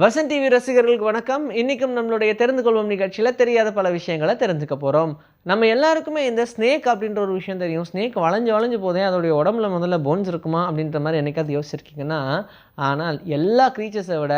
Vasan TV ரசிகர்களுக்கு வணக்கம். இன்னைக்கும் நம்மளுடைய தெரிந்து கொள்வோம் நிகழ்ச்சியில் தெரியாத பல விஷயங்களை தெரிஞ்சுக்க போகிறோம் நம்ம எல்லாருக்குமே இந்த ஸ்னேக் அப்படின்ற ஒரு விஷயம் தெரியும். ஸ்னேக் வளைஞ்சு வளைஞ்சு போதே அதோடைய உடம்புல முதல்ல போன்ஸ் இருக்குமா அப்படின்ற மாதிரி என்னைக்காவது யோசிச்சிருக்கீங்கன்னா ஆனால் எல்லா க்ரீச்சர்ஸை விட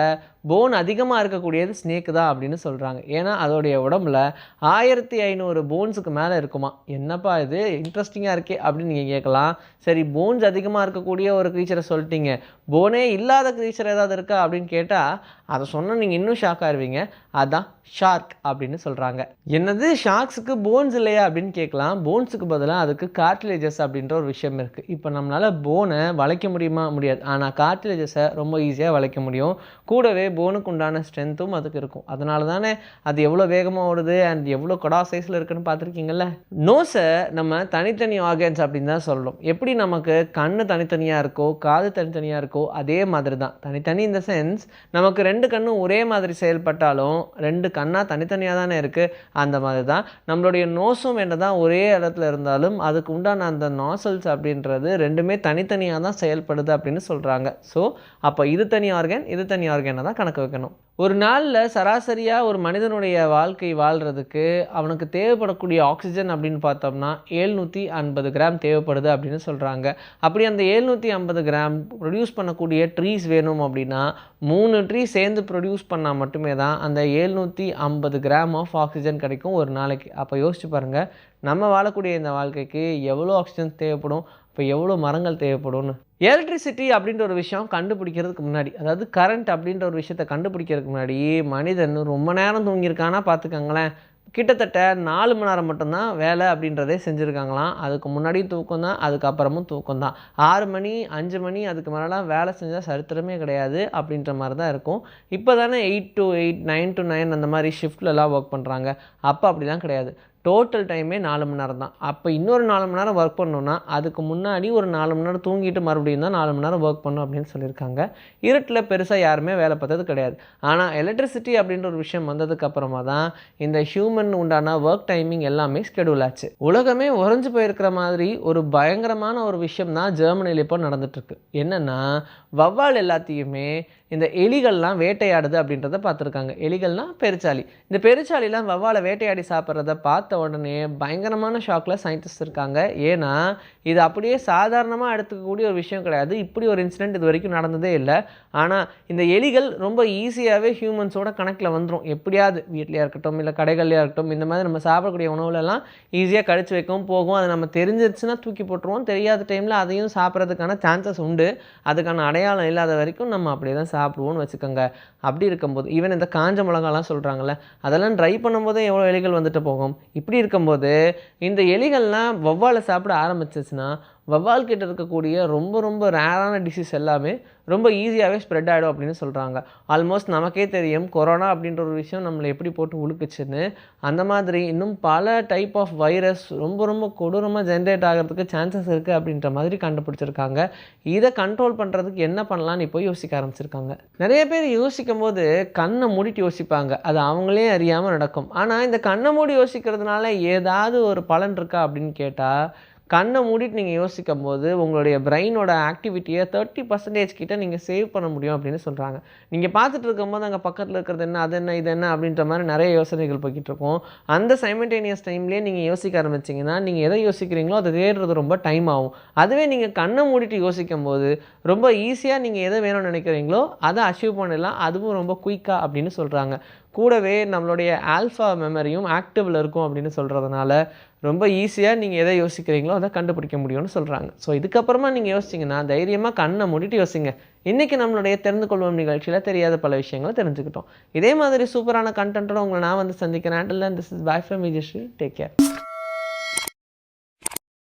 போன் அதிகமாக இருக்கக்கூடியது ஸ்னேக் தான் அப்படின்னு சொல்கிறாங்க ஏன்னா அதோடைய உடம்புல ஆயிரத்தி ஐநூறு போன்ஸுக்கு மேலே இருக்குமா? என்னப்பா இது? இன்ட்ரெஸ்டிங்காக இருக்கே அப்படின்னு நீங்கள் கேட்கலாம். சரி போன்ஸ் அதிகமாக இருக்கக்கூடிய ஒரு க்ரீச்சரை சொல்லிட்டீங்க. போனே இல்லாத க்ரீச்சர் ஏதாவது இருக்கா அப்படின்னு கேட்டால் அதை சொன்னால் நீங்கள் இன்னும் ஷாக் ஆயிருவீங்க. அதான் ஷார்க் அப்படின்னு சொல்கிறாங்க என்னது? ஷார்க்ஸுக்கு போன்ஸ் இல்லையா அப்படின்னு கேட்கலாம். போன்ஸுக்கு பதிலாக அதுக்கு கார்ட்டிலேஜஸ் அப்படின்ற ஒரு விஷயம் இருக்குது இப்போ நம்மளால் போனை வளைக்க முடியுமா? முடியாது. ஆனால் கார்டிலேஜஸை ரொம்ப ஈஸியாக வளைக்க முடியும். கூடவே போனுக்கு உண்டான ஸ்ட்ரென்த்தும் அதுக்கு இருக்கும். அதனால தானே அது எவ்வளோ வேகமாக ஓடுது அண்ட் எவ்வளோ கொடா சைஸில் இருக்குன்னு பார்த்துருக்கீங்கல்ல? நோஸை நம்ம தனித்தனி ஆர்கன்ஸ் அப்படின்னு தான் சொல்லணும். எப்படி நமக்கு கண்ணு தனித்தனியாக இருக்கோ காது தனித்தனியாக இருக்கோ அதே மாதிரி தான். தனித்தனி இந்த சென்ஸ் நமக்கு ரெண்டு கண்ணும் ஒரே மாதிரி செயல்பட்டாலும் ரெண்டு கண்ணாக தனித்தனியாக தானே இருக்குது அந்த மாதிரி தான். நம்மளுடைய நோ நோஸும் என்ன தான் ஒரே இடத்துல இருந்தாலும் அதுக்கு உண்டான அந்த நாசல்ஸ் அப்படின்றது ரெண்டுமே தனித்தனியாக தான் செயல்படுது அப்படின்னு சொல்கிறாங்க ஸோ அப்போ இது தனி ஆர்கன் இது தனி ஆர்கனை தான் கணக்கு வைக்கணும். ஒரு நாளில் சராசரியாக ஒரு மனிதனுடைய வாழ்க்கை வாழ்கிறதுக்கு அவனுக்கு தேவைப்படக்கூடிய ஆக்சிஜன் அப்படின்னு பார்த்தோம்னா ஏழ்நூற்றி ஐம்பது கிராம் தேவைப்படுது அப்படின்னு சொல்கிறாங்க அப்படி அந்த ஏழ்நூற்றி ஐம்பது கிராம் ப்ரொடியூஸ் பண்ணக்கூடிய ட்ரீஸ் வேணும் அப்படின்னா மூணு ட்ரீ சேர்ந்து ப்ரொடியூஸ் பண்ணால் மட்டுமே தான் அந்த ஏழ்நூற்றி ஐம்பது கிராம் ஆஃப் ஆக்சிஜன் கிடைக்கும் ஒரு நாளைக்கு. அப்போ யோசிச்சு பாருங்கள் நம்ம வாழக்கூடிய இந்த வாழ்க்கைக்கு எவ்வளோ ஆக்சிஜன் தேவைப்படும்? இப்போ எவ்வளோ மரங்கள் தேவைப்படும்னு? எலக்ட்ரிசிட்டி அப்படின்ற ஒரு விஷயம் கண்டுபிடிக்கிறதுக்கு முன்னாடி அதாவது கரண்ட் அப்படின்ற ஒரு விஷயத்தை கண்டுபிடிக்கிறதுக்கு முன்னாடி மனிதன் ரொம்ப நேரம் தூங்கியிருக்கானா பார்த்துக்கங்களேன். கிட்டத்தட்ட நாலு மணி நேரம் மட்டும்தான் வேலை அப்படின்றதே செஞ்சுருக்காங்களாம். அதுக்கு முன்னாடி தூக்கம் தான் அதுக்கப்புறமும் தூக்கம் தான். ஆறு மணி அஞ்சு மணி அதுக்கு மேலாம் வேலை செஞ்சால் சரித்திரமே கிடையாது அப்படின்ற மாதிரி தான் இருக்கும். இப்போ தானே eight to eight nine to nine அந்த மாதிரி ஷிஃப்ட்லலாம் ஒர்க் பண்ணுறாங்க அப்போ அப்படிலாம் கிடையாது. டோட்டல் டைமே நாலு மணி நேரம் தான். அப்போ இன்னொரு நாலு மணி நேரம் ஒர்க் பண்ணோன்னா அதுக்கு முன்னாடி ஒரு நாலு மணி நேரம் தூங்கிட்டு மறுபடியும் தான் நாலு மணி நேரம் ஒர்க் பண்ணும் அப்படின்னு சொல்லியிருக்காங்க. இருட்டில் பெருசாக யாருமே வேலை பார்த்தது கிடையாது. ஆனால் எலக்ட்ரிசிட்டி அப்படின்ற ஒரு விஷயம் வந்ததுக்கு அப்புறமா தான் இந்த ஹியூமன் உண்டான ஒர்க் டைமிங் எல்லாமே ஸ்கெடியூல் ஆச்சு. உலகமே உறைஞ்சு போயிருக்கிற மாதிரி ஒரு பயங்கரமான ஒரு விஷயம் தான் ஜெர்மனியில் இப்போ நடந்துட்டுருக்கு என்னென்னா வவ்வால் எல்லாத்தையுமே இந்த எலிகள்லாம் வேட்டையாடுது அப்படின்றத பார்த்துருக்காங்க. எலிகள்லாம் பெருச்சாளி. இந்த பெருச்சாளிலாம் வவ்வாலை வேட்டையாடி சாப்பிட்றத பார்த்த உடனே பயங்கரமான ஷாக்கில் சயின்டிஸ்ட் இருக்காங்க. ஏன்னா இது அப்படியே சாதாரணமாக எடுத்துக்கக்கூடிய ஒரு விஷயம் கிடையாது. இப்படி ஒரு இன்சிடென்ட் இது வரைக்கும் நடந்ததே இல்லை. ஆனால் இந்த எலிகள் ரொம்ப ஈஸியாகவே ஹியூமன்ஸோட கணக்கில் வந்துடும் எப்படியாவது வீட்லையாக இருக்கட்டும் இல்லை கடைகள்லையாக இருக்கட்டும் இந்த மாதிரி நம்ம சாப்பிடக்கூடிய உணவுலலாம் ஈஸியாக கடிச்சு வைக்கவும் போகும் அது நம்ம தெரிஞ்சிருச்சுன்னா தூக்கி போட்டுருவோம். தெரியாத டைமில் அதையும் சாப்பிட்றதுக்கான சான்சஸ் உண்டு. அதுக்கான அடையாளம் இல்லாத வரைக்கும் நம்ம அப்படியே தான் சாப்பிடுவோம்னு வச்சுக்கோங்க. அப்படி இருக்கும்போது ஈவன் இந்த காஞ்ச மிளகாலாம் சொல்கிறாங்கல்ல அதெல்லாம் ட்ரை பண்ணும்போதே எவ்வளோ எலிகள் வந்துட்டு போகும்? இப்படி இருக்கும்போது இந்த எலிகள்லாம் வௌவாலை சாப்பிட ஆரம்பிச்சிச்சுன்னா வவ்வால் கிட்ட இருக்கக்கூடிய ரொம்ப ரொம்ப ரேரான டிசீஸ் எல்லாமே ரொம்ப ஈஸியாகவே ஸ்ப்ரெட் ஆகிடும் அப்படின்னு சொல்கிறாங்க ஆல்மோஸ்ட் நமக்கே தெரியும் கொரோனா அப்படின்ற ஒரு விஷயம் நம்மளை எப்படி போட்டு உழுக்குச்சுன்னு அந்த மாதிரி இன்னும் பல டைப் ஆஃப் வைரஸ் ரொம்ப ரொம்ப கொடூரமாக ஜென்ரேட் ஆகிறதுக்கு சான்சஸ் இருக்குது அப்படின்ற மாதிரி கண்டுபிடிச்சிருக்காங்க. இதை கண்ட்ரோல் பண்ணுறதுக்கு என்ன பண்ணலான்னு இப்போ யோசிக்க ஆரம்பிச்சிருக்காங்க. நிறைய பேர் யோசிக்கும் போது கண்ணை மூடிட்டு யோசிப்பாங்க. அது அவங்களே அறியாமல் நடக்கும். ஆனால் இந்த கண்ணை மூடி யோசிக்கிறதுனால ஏதாவது ஒரு பலன் இருக்கா அப்படின்னு கேட்டால் கண்ணை மூடிட்டு நீங்கள் யோசிக்கும் போது உங்களுடைய பிரெயினோட ஆக்டிவிட்டியை தேர்ட்டி பர்சன்டேஜ் கிட்ட நீங்கள் சேவ் பண்ண முடியும் அப்படின்னு சொல்கிறாங்க நீங்கள் பார்த்துட்டு இருக்கும்போது அங்கே பக்கத்தில் இருக்கிறது என்ன அது என்ன இது என்ன அப்படின்ற மாதிரி நிறைய யோசனைகள் போய்கிட்டு இருக்கும். அந்த சைமண்டேனியஸ் டைம்லேயே நீங்கள் யோசிக்க ஆரம்பிச்சிங்கன்னா நீங்கள் எதை யோசிக்கிறீங்களோ அதை தேடுறது ரொம்ப டைம் ஆகும். அதுவே நீங்கள் கண்ணை மூடிட்டு யோசிக்கும் போது ரொம்ப ஈஸியாக நீங்கள் எதை வேணும்னு நினைக்கிறீங்களோ அதை அச்சீவ் பண்ணிடலாம். அதுவும் ரொம்ப குயிக்காக அப்படின்னு சொல்கிறாங்க கூடவே நம்மளுடைய ஆல்ஃபா மெமரியும் ஆக்டிவில் இருக்கும் அப்படின்னு சொல்கிறதுனால ரொம்ப ஈஸியாக நீங்கள் எதை யோசிக்கிறீங்களோ அதை கண்டுபிடிக்க முடியும்னு சொல்கிறாங்க ஸோ இதுக்கப்புறமா நீங்கள் யோசிச்சிங்கன்னா தைரியமாக கண்ணை மூடிட்டு யோசிங்க. இன்றைக்கி நம்மளுடைய தெரிந்து கொள்வோம் நிகழ்ச்சியில் தெரியாத பல விஷயங்களை தெரிஞ்சுக்கிட்டோம். இதே மாதிரி சூப்பரான கண்டென்ட்டோட உங்களை நான் வந்து சந்திக்கிறேன். Until this is bye from Vijayasri take care